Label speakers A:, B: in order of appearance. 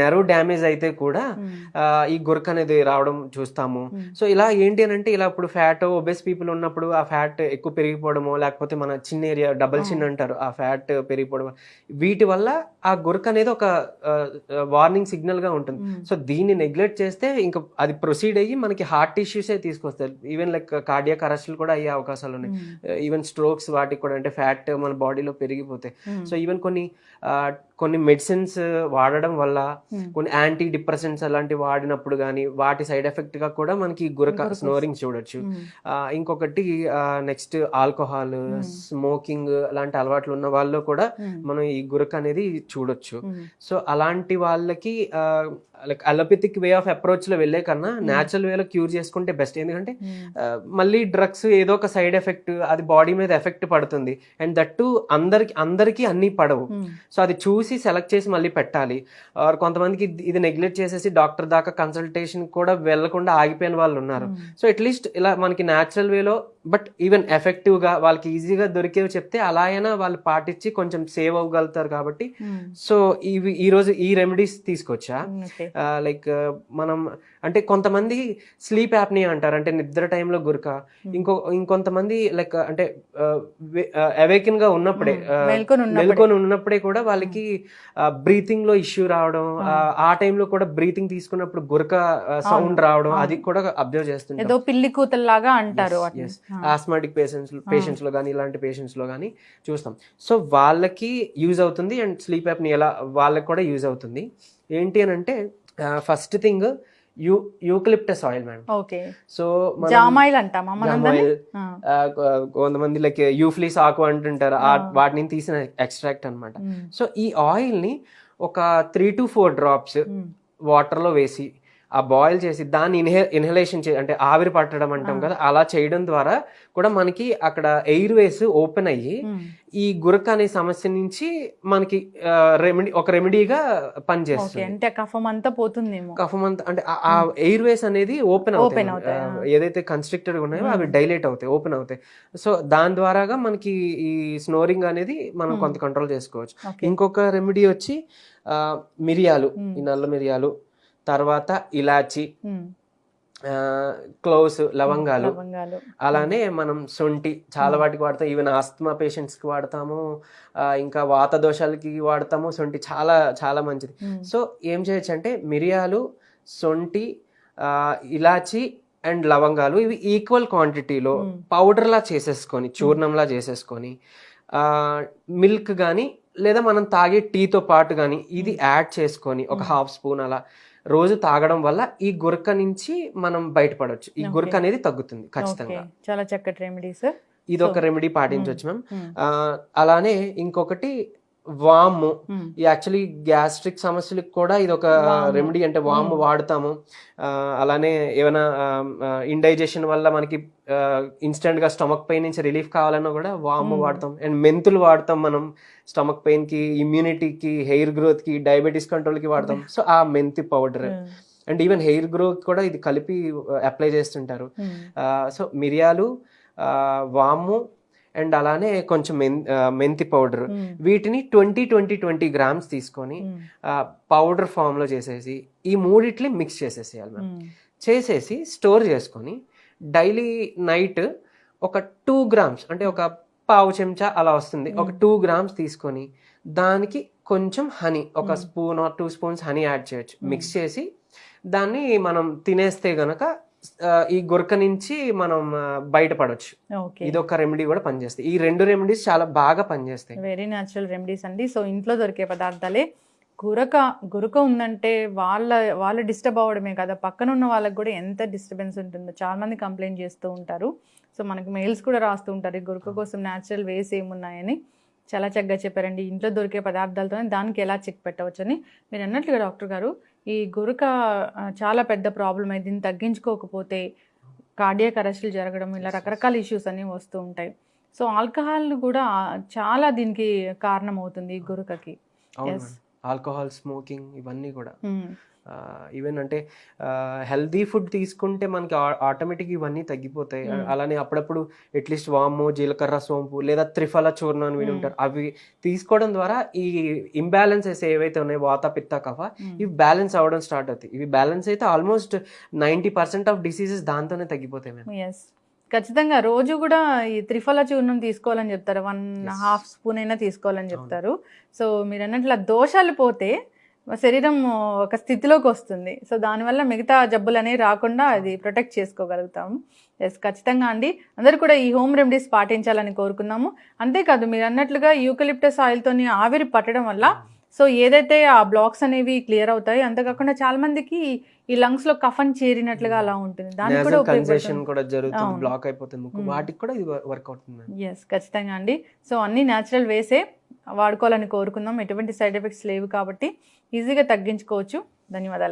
A: Nerve damage అయితే కూడా ఈ గురక అనేది రావడం చూస్తాము. సో ఇలా ఏంటి అని అంటే ఇలా ఇప్పుడు ఫ్యాట్ ఒబెస్ పీపుల్ ఉన్నప్పుడు ఆ ఫ్యాట్ ఎక్కువ పెరిగిపోవడమో లేకపోతే మన చిన్న ఏరియా డబుల్ చిన్ అంటారు ఆ ఫ్యాట్ పెరిగిపోవడం వీటి వల్ల ఆ గురక అనేది ఒక వార్నింగ్ సిగ్నల్గా ఉంటుంది. సో దీన్ని నెగ్లెక్ట్ చేస్తే ఇంకా అది ప్రొసీడ్ అయ్యి మనకి హార్ట్ ఇష్యూసే తీసుకొస్తారు ఈవెన్ లైక్ కార్డియాక్ అరెస్టులు కూడా అయ్యే అవకాశాలు ఉన్నాయి. ఈవెన్ స్ట్రోక్స్ వాటికి కూడా అంటే ఫ్యాట్ మన బాడీలో పెరిగిపోతాయి. సో ఈవెన్ కొన్ని కొన్ని మెడిసిన్స్ వాడడం వల్ల కొన్ని యాంటీ డిప్రెసెంట్స్ అలాంటివి వాడినప్పుడు కానీ వాటి సైడ్ ఎఫెక్ట్గా కూడా మనకి గురక స్నోరింగ్ చూడొచ్చు. ఆ, ఇంకొకటి నెక్స్ట్ ఆల్కహాల్ స్మోకింగ్ అలాంటి అలవాట్లు ఉన్న వాళ్ళు కూడా మనం ఈ గురక అనేది చూడొచ్చు. సో అలాంటి వాళ్ళకి లైక్ అలోపతిక్ వే ఆఫ్ అప్రోచ్లో వెళ్ళే కన్నా న్యాచురల్ వేలో క్యూర్ చేసుకుంటే బెస్ట్ ఎందుకంటే ఆ, మళ్ళీ డ్రగ్స్ ఏదో ఒక సైడ్ ఎఫెక్ట్ అది బాడీ మీద ఎఫెక్ట్ పడుతుంది. అండ్ దట్టు అందరికి అందరికీ అన్ని పడవు. సో అది చూసి సెలెక్ట్ చేసి మళ్ళీ పెట్టాలి. ఆర్ కొంతమందికి ఇది- ఇది నెగ్లెక్ట్ చేసేసి డాక్టర్ దాకా కన్సల్టేషన్ కూడా వెళ్ళకుండా ఆగిపోయిన వాళ్ళు ఉన్నారు. సో అట్లీస్ట్ ఇలా మనకి న్యాచురల్ వేలో బట్ ఈవెన్ ఎఫెక్టివ్గా వాళ్ళకి ఈజీగా దొరికేవి చెప్తే అలా అయినా వాళ్ళు పాటించి కొంచెం సేవ్ అవ్వగలుగుతారు కాబట్టి. సో ఇవి ఈ రోజు ఈ రెమెడీస్ తీసుకొచ్చా?
B: ఓకే
A: లైక్ మనం అంటే కొంతమంది స్లీప్ యాప్ని అంటారు. అంటే నిద్ర టైంలో గురక. ఇంకో ఇంకొంతమంది లైక్ అంటే అవేకిన్గా ఉన్నప్పుడే
B: మేల్కొని ఉన్నప్పుడే.
A: కూడా వాళ్ళకి బ్రీతింగ్లో ఇష్యూ రావడం ఆ, టైంలో కూడా బ్రీతింగ్ తీసుకున్నప్పుడు గురక సౌండ్ రావడం అది కూడా అబ్జర్వ్ చేస్తుంటాం.
B: ఏదో పిల్లి కూతల్లాగా అంటారు.
A: ఆస్మాటిక్ పేషెంట్స్ పేషెంట్స్లో కానీ ఇలాంటి పేషెంట్స్లో కానీ చూస్తాం. సో వాళ్ళకి యూజ్ అవుతుంది అండ్ స్లీప్ యాప్ని ఎలా వాళ్ళకి కూడా యూజ్ అవుతుంది. ఏంటి అని అంటే first thing you eucalyptus oil madam
B: okay.
A: So
B: జామాయిల్ అంటామా?
A: కొంతమంది లైక్ యూఫ్లీస్ ఆకు అంటుంటారు ఆ వాటి నుంచి తీసిన ఎక్స్ట్రాక్ట్ అన్నమాట.
B: మ్మ్.
A: సో ఈ ఆయిల్ని ఒక three to four drops
B: hmm.
A: వాటర్లో వేసి ఆ బాయిల్ చేసి దాన్ని ఇన్హే ఇన్హలేషన్ చే అంటే ఆవిరి పట్టడం అంటాం కదా అలా చేయడం ద్వారా కూడా మనకి అక్కడ ఎయిర్ వేస్ ఓపెన్ అయ్యి. ఈ గురక అనే సమస్య నుంచి మనకి రెమెడీ ఒక రెమెడీగా పనిచేస్తుంది.
B: అంటే కఫం అంతా పోతుందేమో.
A: కఫం అంతా అంటే ఆ- ఎయిర్ వేస్ అనేది ఓపెన్ అవుతాయి. ఏదైతే కన్స్ట్రిక్టెడ్ ఉన్నాయో అవి డైలేట్ అవుతాయి ఓపెన్ అవుతాయి. సో దాని ద్వారాగా మనకి ఈ స్నోరింగ్ అనేది మనం కొంత కంట్రోల్ చేసుకోవచ్చు. ఇంకొక రెమెడీ వచ్చి మిరియాలు ఈ నల్ల మిరియాలు తర్వాత ఇలాచి. క్లోవ్స్ లవంగాలు. అలానే మనం సొంటి చాలా వాటికి వాడతాం. ఈవెన్ ఆస్తమా పేషెంట్స్కి వాడతాము. ఇంకా వాత దోషాలకి వాడతాము. సొంటి చాలా చాలా మంచిది. సో ఏం చేయొచ్చు అంటే మిరియాలు సొంటి ఇలాచి అండ్ లవంగాలు ఇవి ఈక్వల్ క్వాంటిటీలో పౌడర్లా చేసేసుకొని చూర్ణంలా చేసేసుకొని మిల్క్ కానీ లేదా మనం తాగే టీతో పాటు కానీ ఇది యాడ్ చేసుకొని ఒక హాఫ్ స్పూన్ అలా రోజు తాగడం వల్ల ఈ గురక నుంచి మనం బయటపడవచ్చు ఈ గురక అనేది తగ్గుతుంది ఖచ్చితంగా.
B: చాలా చక్కటి రెమెడీస్
A: ఇది ఒక రెమెడీ పాటించవచ్చు మ్యామ్ అలానే ఇంకొకటి వాము. ఈ యాక్చువల్లీ గ్యాస్ట్రిక్ సమస్యలకు కూడా ఇది ఒక రెమెడీ అంటే వాము వాడతాము. ఆ, అలానే ఏమైనా ఇండైజెషన్ వల్ల మనకి ఇన్స్టెంట్గా స్టమక్ పెయిన్ నుంచి రిలీఫ్ కావాలన్నా కూడా వాము వాడతాం. అండ్ మెంతులు వాడతాం మనం. స్టమక్ పెయిన్కి ఇమ్యూనిటీకి హెయిర్ గ్రోత్కి డయాబెటీస్ కంట్రోల్కి వాడతాం. సో ఆ మెంతి powder and even hair growth కూడా ఇది కలిపి అప్లై చేస్తుంటారు. సో మిరియాలు వాము అండ్ అలానే కొంచెం మెంతి పౌడర్. వీటిని ట్వంటీ ట్వంటీ ట్వంటీ గ్రామ్స్ తీసుకొని పౌడర్ ఫామ్లో చేసేసి ఈ మూడిట్ని మిక్స్ చేసేసేయాలి మ్యామ్. చేసేసి స్టోర్ చేసుకొని డైలీ నైట్ ఒక టూ గ్రామ్స్ అంటే ఒక పావు చెంచా అలా వస్తుంది. ఒక టూ గ్రామ్స్ తీసుకొని దానికి కొంచెం హనీ ఒక spoon or two spoons honey add చేయొచ్చు. మిక్స్ చేసి దాన్ని మనం తినేస్తే గనక ఈ గురక నుంచి మనం
B: ఓకే.
A: ఇది ఒక రెమెడీ కూడా పనిచేస్తాయి. ఈ రెండు రెమెడీస్ చాలా బాగా పనిచేస్తాయి.
B: వెరీ న్యాచురల్ రెమెడీస్ అండి. సో ఇంట్లో దొరికే పదార్థాలే. గురక గురక ఉందంటే వాళ్ళ వాళ్ళు డిస్టర్బ్ అవ్వడమే కదా. పక్కన ఉన్న వాళ్ళకి కూడా ఎంత డిస్టర్బెన్స్ ఉంటుందో. చాలా మంది కంప్లైంట్ చేస్తూ ఉంటారు. సో మనకి మెయిల్స్ కూడా రాస్తూ ఉంటారు. ఈ గురక కోసం న్యాచురల్ వేస్ ఏమున్నాయని. చాలా చక్కగా చెప్పారండి. ఇంట్లో దొరికే పదార్థాలతోనే దానికి ఎలా చెక్ పెట్టవచ్చని. మీరు అన్నట్లుగా డాక్టర్ గారు ఈ గురక చాలా పెద్ద ప్రాబ్లం అయింది. దీన్ని తగ్గించుకోకపోతే కార్డియాక్ అరెస్టులు జరగడం ఇలా రకరకాల ఇష్యూస్ అన్నీ వస్తూ ఉంటాయి. సో ఆల్కహాల్ కూడా చాలా దీనికి కారణం అవుతుంది ఈ గురకకి.
A: మేడం. ఆల్కహాల్ స్మోకింగ్ ఇవన్నీ కూడా. ఈవెన్ అంటే హెల్దీ ఫుడ్ తీసుకుంటే మనకి ఆటోమేటిక్ ఇవన్నీ తగ్గిపోతాయి. అలానే అప్పుడప్పుడు అట్లీస్ట్ వాము జీలకర్ర సోంపు లేదా త్రిఫల చూర్ణం అని విని. ఉంటారు అవి తీసుకోవడం ద్వారా ఈ ఇంబ్యాలెన్సెస్ ఏవైతే ఉన్నాయో వాత పిత్త కఫ. ఇవి బ్యాలెన్స్ అవ్వడం స్టార్ట్ అవుతాయి ఇవి బ్యాలెన్స్ అయితే almost ninety percent of diseases దాంతోనే తగ్గిపోతాయి మేము
B: ఖచ్చితంగా రోజు కూడా ఈ త్రిఫల చూర్ణం తీసుకోవాలని చెప్తారు. వన్. హాఫ్ స్పూన్ అయినా తీసుకోవాలని చెప్తారు. సో మీరు అన్నట్లు దోషాలు పోతే శరీరం ఒక స్థితిలోకి వస్తుంది. సో దానివల్ల మిగతా జబ్బులు అనేవి రాకుండా అది ప్రొటెక్ట్ చేసుకోగలుగుతాము ఎస్ ఖచ్చితంగా అండి. అందరూ కూడా ఈ హోమ్ రెమెడీస్ పాటించాలని కోరుకుందాము. అంతేకాదు మీరు అన్నట్లుగా యూకలిప్టస్ ఆయిల్తోని ఆవిరి పట్టడం వల్ల సో ఏదైతే ఆ బ్లాక్స్ అనేవి క్లియర్ అవుతాయి అంతేకాకుండా చాలా మందికి ఈ లంగ్స్లో కఫన్ చేరినట్లుగా అలా ఉంటుంది. దానికి కూడా ఉపయోగపడుతుంది
A: కూడా జరుగుతుంది. బ్లాక్ అయిపోతుంది ముక్కు. వాటికి కూడా ఇది వర్క్ అవుతుంది
B: ఎస్ ఖచ్చితంగా అండి. సో అన్ని న్యాచురల్ వేసే వాడుకోవాలని కోరుకుందాం. ఎటువంటి సైడ్ ఎఫెక్ట్స్ లేవు కాబట్టి ఈజీగా తగ్గించుకోవచ్చు. ధన్యవాదాలు.